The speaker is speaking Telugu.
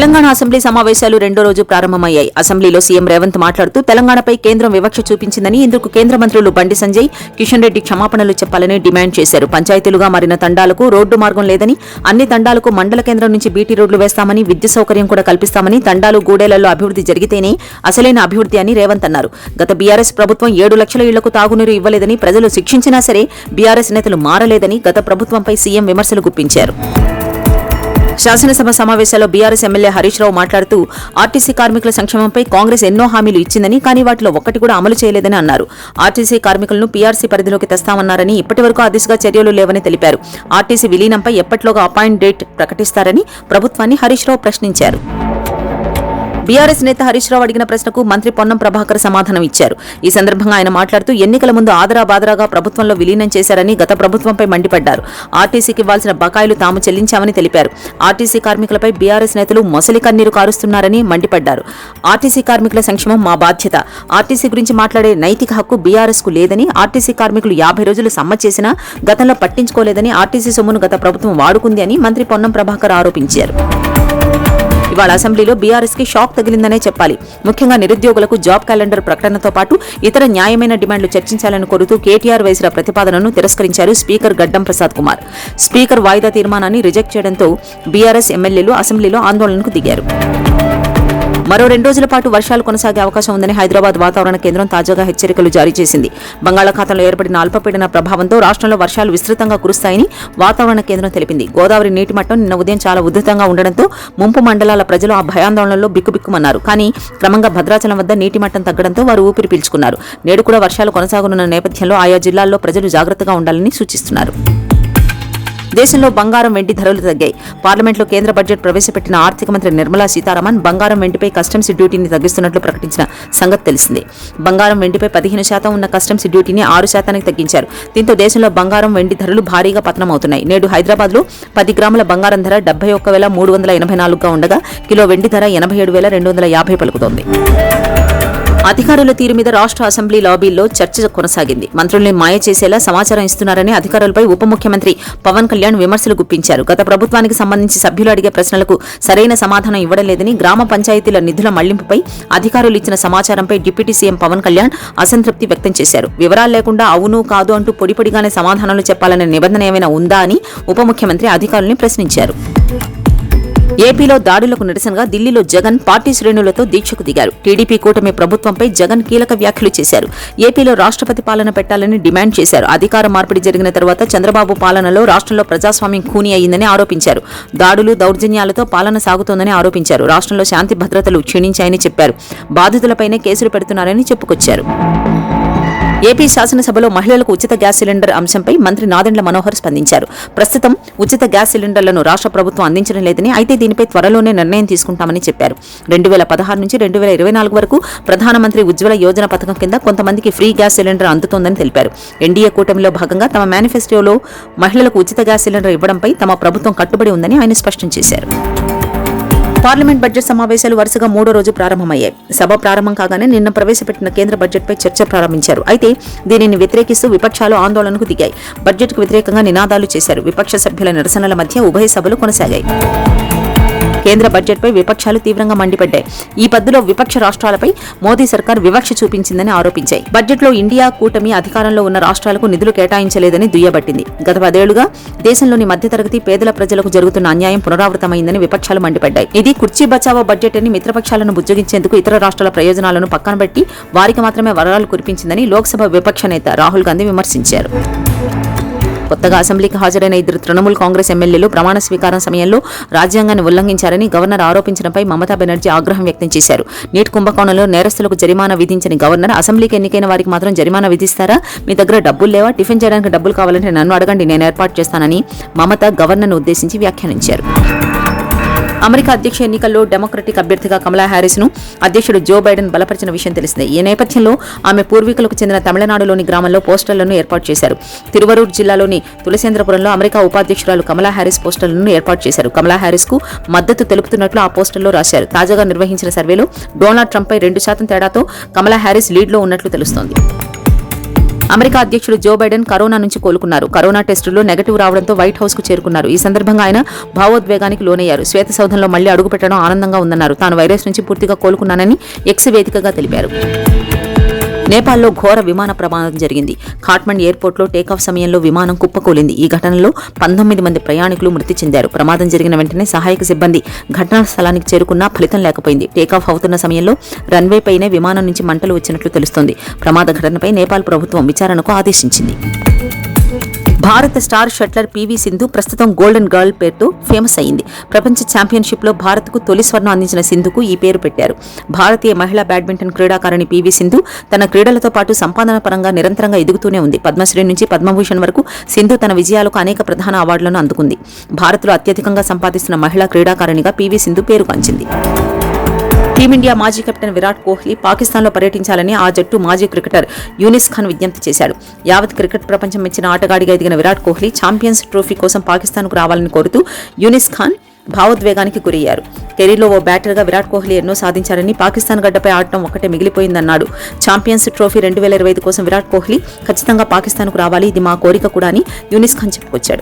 తెలంగాణ అసెంబ్లీ సమావేశాలు రెండో రోజు ప్రారంభమయ్యాయి. అసెంబ్లీలో సీఎం రేవంత్ మాట్లాడుతూ తెలంగాణపై కేంద్రం వివక్ష చూపించిందని ఇందుకు కేంద్ర మంత్రులు బండి సంజయ్ కిషన్ రెడ్డి క్షమాపణలు చెప్పాలని డిమాండ్ చేశారు. పంచాయతీలుగా మారిన తండాలకు రోడ్డు మార్గం లేదని అన్ని తండాలకు మండల కేంద్రం నుంచి బీటీ రోడ్లు వేస్తామని విద్యుత్ సౌకర్యం కూడా కల్పిస్తామని తండాలు గూడేలలో అభివృద్ధి జరిగితేనే అసలైన అభివృద్ధి అని రేవంత్ అన్నారు. గత బీఆర్ఎస్ ప్రభుత్వం ఏడు లక్షల ఇళ్ళకు తాగునీరు ఇవ్వలేదని ప్రజలు శిక్షించినా సరే బీఆర్ఎస్ నేతలు మారలేదని గత ప్రభుత్వంపై సీఎం విమర్శలు గుప్పించారు. శాసనసభ సమావేశాల్లో బీఆర్ఎస్ ఎమ్మెల్యే హరీష్ రావు మాట్లాడుతూ ఆర్టీసీ కార్మికుల సంక్షేమంపై కాంగ్రెస్ ఎన్నో హామీలు ఇచ్చిందని కానీ వాటిలో ఒక్కటి కూడా అమలు చేయలేదని అన్నారు. ఆర్టీసీ కార్మికులను పీఆర్సీ పరిధిలోకి తెస్తామన్నారని ఇప్పటి వరకు ఆ దిశగా చర్యలు లేవని తెలిపారు. ఆర్టీసీ విలీనంపై ఎప్పట్లోగా అపాయింట్ డేట్ ప్రకటిస్తారని ప్రభుత్వాన్ని హరీష్ రావు ప్రశ్నించారు. బీఆర్ఎస్ నేత హరీష్ రావు అడిగిన ప్రశ్నకు మంత్రి పొన్నం ప్రభాకర్ సమాధానం ఇచ్చారు. ఈ సందర్భంగా ఆయన మాట్లాడుతూ ఎన్నికల ముందు ఆదరా బాదరాగా ప్రభుత్వంలో విలీనం చేశారని గత ప్రభుత్వంపై మండిపడ్డారు. ఆర్టీసీకి ఇవ్వాల్సిన బకాయిలు తాము చెల్లించామని తెలిపారు. ఆర్టీసీ కార్మికులపై బీఆర్ఎస్ నేతలు మొసలి కన్నీరు కారుస్తున్నారని మండిపడ్డారు. ఆర్టీసీ కార్మికుల సంక్షేమం మా బాధ్యత. ఆర్టీసీ గురించి మాట్లాడే నైతిక హక్కు బీఆర్ఎస్కు లేదని ఆర్టీసీ కార్మికులు యాభై రోజులు సమ్మె చేసినా గతంలో పట్టించుకోలేదని ఆర్టీసీ సొమ్మును గత ప్రభుత్వం వాడుకుంది అని మంత్రి పొన్నం ప్రభాకర్ ఆరోపించారు. ఇవాళ అసెంబ్లీలో బీఆర్ఎస్కి షాక్ తగిలిందనే చెప్పాలి. ముఖ్యంగా నిరుద్యోగులకు జాబ్ క్యాలెండర్ ప్రకటనతో పాటు ఇతర న్యాయమైన డిమాండ్లు చర్చించాలని కోరుతూ కేటీఆర్ వేసిన ప్రతిపాదనను తిరస్కరించారు స్పీకర్ గడ్డం ప్రసాద్ కుమార్. స్పీకర్ వాయిదా తీర్మానాన్ని రిజెక్ట్ చేయడంతో బీఆర్ఎస్ ఎమ్మెల్యేలు అసెంబ్లీలో ఆందోళనకు దిగారు. మరో రెండు రోజుల పాటు వర్షాలు కొనసాగే అవకాశం ఉందని హైదరాబాద్ వాతావరణ కేంద్రం తాజాగా హెచ్చరికలు జారీ చేసింది. బంగాళాఖాతంలో ఏర్పడిన అల్పపీడన ప్రభావంతో రాష్ట్రంలో వర్షాలు విస్తృతంగా కురుస్తాయని వాతావరణ కేంద్రం తెలిపింది. గోదావరి నీటి మట్టం నిన్న ఉదయం చాలా ఉధృతంగా ఉండడంతో ముంపు మండలాల ప్రజలు ఆ భయాందోళనలో బిక్కుబిక్కుమన్నారు. కానీ క్రమంగా భద్రాచలం వద్ద నీటి మట్టం తగ్గడంతో వారు ఊపిరి పీల్చుకున్నారు. నేడు కూడా వర్షాలు కొనసాగనున్న నేపథ్యంలో ఆయా జిల్లాల్లో ప్రజలు జాగ్రత్తగా ఉండాలని సూచిస్తున్నారు. దేశంలో బంగారం వెండి ధరలు తగ్గాయి. పార్లమెంట్లో కేంద్ర బడ్జెట్ ప్రవేశపెట్టిన ఆర్థిక మంత్రి నిర్మలా సీతారామన్ బంగారం వెండిపై కస్టమ్స్ డ్యూటీని తగ్గిస్తున్నట్లు ప్రకటించిన సంగతి తెలిసిందే. బంగారం వెండిపై పదిహేను శాతం ఉన్న కస్టమ్స్ డ్యూటీని ఆరు శాతానికి తగ్గించారు. దీంతో దేశంలో బంగారం వెండి ధరలు భారీగా పతనమవుతున్నాయి. నేడు హైదరాబాద్లో పది గ్రాముల బంగారం ధర డెబ్బై ఒక్క వేల మూడు వందల ఎనభై నాలుగుగా ఉండగా కిలో వెండి ధర ఎనభై ఏడు వేల రెండు వందల యాభై పలుకుతోంది. అధికారుల తీరు మీద రాష్ట్ర అసెంబ్లీ లాబీల్లో చర్చ కొనసాగింది. మంత్రుల్ని మాయ చేసేలా సమాచారం ఇస్తున్నారని అధికారులపై ఉప ముఖ్యమంత్రి పవన్ కళ్యాణ్ విమర్శలు గుప్పించారు. గత ప్రభుత్వానికి సంబంధించి సభ్యులు అడిగే ప్రశ్నలకు సరైన సమాధానం ఇవ్వడం లేదని గ్రామ పంచాయతీల నిధుల మళ్ళింపుపై అధికారులు ఇచ్చిన సమాచారంపై డిప్యూటీ సీఎం పవన్ కళ్యాణ్ అసంతృప్తి వ్యక్తం చేశారు. వివరాలు లేకుండా అవును కాదు అంటూ పొడిపొడిగానే సమాధానాలు చెప్పాలనే నిబంధన ఏమైనా ఉందా అని ఉప ముఖ్యమంత్రి అధికారుల్ని ప్రశ్నించారు. ఏపీలో దాడులకు నిరసనగా ఢిల్లీలో జగన్ పార్టీ శ్రేణులతో దీక్షకు దిగారు. టీడీపీ కూటమి ప్రభుత్వంపై జగన్ కీలక వ్యాఖ్యలు చేశారు. ఏపీలో రాష్ట్రపతి పాలన పెట్టాలని డిమాండ్ చేశారు. అధికార మార్పిడి జరిగిన తర్వాత చంద్రబాబు పాలనలో రాష్ట్రంలో ప్రజాస్వామ్యం ఖూని అయ్యిందని ఆరోపించారు. దాడులు దౌర్జన్యాలతో పాలన సాగుతోందని ఆరోపించారు. రాష్ట్రంలో శాంతి భద్రతలు క్షీణించాయని చెప్పారు. బాధితులపైనే కేసులు పెడుతున్నారని చెప్పుకొచ్చారు. ఏపీ శాసనసభలో మహిళలకు ఉచిత గ్యాస్ సిలిండర్ అంశంపై మంత్రి నాదెండ్ల మనోహర్ స్పందించారు. ప్రస్తుతం ఉచిత గ్యాస్ సిలిండర్లను రాష్ట్ర ప్రభుత్వం అందించడం లేదని అయితే దీనిపై త్వరలోనే నిర్ణయం తీసుకుంటామని చెప్పారు. రెండు వేల పదహారు నుంచి రెండు వేల ఇరవై నాలుగు వరకు ప్రధానమంత్రి ఉజ్వల యోజన పథకం కింద కొంతమందికి ఫ్రీ గ్యాస్ సిలిండర్ అందుతోందని తెలిపారు. ఎన్డీఏ కూటమిలో భాగంగా తమ మేనిఫెస్టోలో మహిళలకు ఉచిత గ్యాస్ సిలిండర్ ఇవ్వడంపై తమ ప్రభుత్వం కట్టుబడి ఉందని ఆయన స్పష్టం చేశారు. పార్లమెంట్ బడ్జెట్ సమావేశాలు వరుసగా మూడో రోజు ప్రారంభమయ్యాయి. సభ ప్రారంభం కాగానే నిన్న ప్రవేశపెట్టిన కేంద్ర బడ్జెట్పై చర్చ ప్రారంభించారు. అయితే దీనిని వ్యతిరేకిస్తూ విపక్షాలు ఆందోళనకు దిగాయి. బడ్జెట్కు వ్యతిరేకంగా నినాదాలు చేశారు. విపక్ష సభ్యుల నిరసనల మధ్య ఉభయ సభలు కొనసాగాయి. కేంద్ర బడ్జెట్పై విపక్షాలు తీవ్రంగా మండిపడ్డాయి. ఈ పద్దులో విపక్ష రాష్ట్రాలపై మోదీ సర్కార్ వివక్ష చూపించిందని ఆరోపించాయి. బడ్జెట్లో ఇండియా కూటమి అధికారంలో ఉన్న రాష్ట్రాలకు నిధులు కేటాయించలేదని దుయ్యబట్టింది. గత పదేళ్ళుగా దేశంలోని మధ్యతరగతి పేదల ప్రజలకు జరుగుతున్న అన్యాయం పునరావృతమైందని విపక్షాలు మండిపడ్డాయి. ఇది కుర్చీ బచావో బడ్జెట్ అని మిత్రపక్షాలను బుజ్జగించేందుకు ఇతర రాష్ట్రాల ప్రయోజనాలను పక్కన పెట్టి వారికి మాత్రమే వరాలు కురిపించిందని లోక్సభ విపక్ష నేత రాహుల్ గాంధీ విమర్శించారు. కొత్తగా అసెంబ్లీకి హాజరైన ఇద్దరు తృణమూల్ కాంగ్రెస్ ఎమ్మెల్యేలు ప్రమాణ స్వీకారం సమయంలో రాజ్యాంగాన్ని ఉల్లంఘించారని గవర్నర్ ఆరోపించడంపై మమతా బెనర్జీ ఆగ్రహం వ్యక్తం చేశారు. నీట్ కుంభకోణంలో నేరస్తులకు జరిమానా విధించని గవర్నర్ అసెంబ్లీకి ఎన్నికైన వారికి మాత్రం జరిమానా విధిస్తారా? మీ దగ్గర డబ్బులు లేవా? టిఫిన్ చేయడానికి డబ్బులు కావాలంటే నన్ను అడగండి నేను ఏర్పాటు చేస్తానని మమత గవర్నర్ను ఉద్దేశించి వ్యాఖ్యానించారు. అమెరికా అధ్యక్ష ఎన్నికల్లో డెమోక్రటిక్ అభ్యర్థిగా కమలా హ్యారిస్ను అధ్యక్షుడు జో బైడెన్ బలపరిచిన విషయం తెలిసిందే. ఈ నేపథ్యంలో ఆమె పూర్వీకులకు చెందిన తమిళనాడులోని గ్రామంలో పోస్టర్లను ఏర్పాటు చేశారు. తిరువరూర్ జిల్లాలోని తులసేంద్రపురంలో అమెరికా ఉపాధ్యక్షురాలు కమలా హ్యారిస్ పోస్టర్లను ఏర్పాటు చేశారు. కమలా హ్యారిస్కు మద్దతు తెలుపుతున్నట్లు ఆ పోస్టర్లో రాశారు. తాజాగా నిర్వహించిన సర్వేలో డొనాల్డ్ ట్రంప్ పై రెండు శాతం తేడాతో కమలా హ్యారిస్ లీడ్లో ఉన్నట్లు తెలుస్తోంది. అమెరికా అధ్యక్షుడు జో బైడెన్ కరోనా నుంచి కోలుకున్నారు. కరోనా టెస్టుల్లో నెగటివ్ రావడంతో వైట్ హౌస్కు చేరుకున్నారు. ఈ సందర్భంగా ఆయన భావోద్వేగానికి లోనయ్యారు. శ్వేత సౌధంలో మళ్ళీ అడుగుపెట్టడం ఆనందంగా ఉందన్నారు. తాను వైరస్ నుంచి పూర్తిగా కోలుకున్నానని ఎక్స్ వేదికగా తెలిపారు. నేపాల్లో ఘోర విమాన ప్రమాదం జరిగింది. ఖాట్మండ్ ఎయిర్పోర్ట్లో టేకాఫ్ సమయంలో విమానం కుప్పకూలింది. ఈ ఘటనలో పంతొమ్మిది మంది ప్రయాణికులు మృతి చెందారు. ప్రమాదం జరిగిన వెంటనే సహాయక సిబ్బంది ఘటనా స్థలానికి చేరుకున్నా ఫలితం లేకపోయింది. టేకాఫ్ అవుతున్న సమయంలో రన్వే పైనే విమానం నుంచి మంటలు వచ్చినట్లు తెలుస్తోంది. ప్రమాద ఘటనపై నేపాల్ ప్రభుత్వం విచారణకు ఆదేశించింది. భారత స్టార్ షట్లర్ పివి సింధు ప్రస్తుతం గోల్డెన్ గర్ల్ పేరుతో ఫేమస్ అయింది. ప్రపంచ ఛాంపియన్షిప్లో భారత్కు తొలి స్వర్ణం అందించిన సింధుకు ఈ పేరు పెట్టారు. భారతీయ మహిళా బ్యాడ్మింటన్ క్రీడాకారిణి పివి సింధు తన క్రీడలతో పాటు సంపాదన పరంగా నిరంతరంగా ఎదుగుతూనే ఉంది. పద్మశ్రీ నుంచి పద్మభూషణ్ వరకు సింధు తన విజయాలకు అనేక ప్రధాన అవార్డులను అందుకుంది. భారత్లో అత్యధికంగా సంపాదిస్తున్న మహిళా క్రీడాకారిణిగా పివి సింధు పేరుగాంచింది టీమిండియా మాజీ కెప్టెన్ విరాట్ కోహ్లీ పాకిస్తాన్లో పర్యటించాలని ఆ జట్టు మాజీ క్రికెటర్ యూనిస్ ఖాన్ విజ్ఞప్తి చేశాడు. యావత్ క్రికెట్ ప్రపంచం ఇచ్చిన ఆటగాడిగా ఎదిగిన విరాట్ కోహ్లీ ఛాంపియన్స్ ట్రోఫీ కోసం పాకిస్తాన్కు రావాలని కోరుతూ యూనిస్ ఖాన్ భావోద్వేగానికి గురయ్యారు. కెరీర్లో ఓ బ్యాటర్గా విరాట్ కోహ్లీ ఎన్నో సాధించారని పాకిస్తాన్ గడ్డపై ఆడటం ఒక్కటే మిగిలిపోయిందన్నాడు. ఛాంపియన్స్ ట్రోఫీ రెండు వేల ఇరవై ఐదు కోసం విరాట్ కోహ్లీ ఖచ్చితంగా పాకిస్తాన్కు రావాలి ఇది మా కోరిక కూడా అని యూనిస్ ఖాన్ చెప్పుకొచ్చాడు.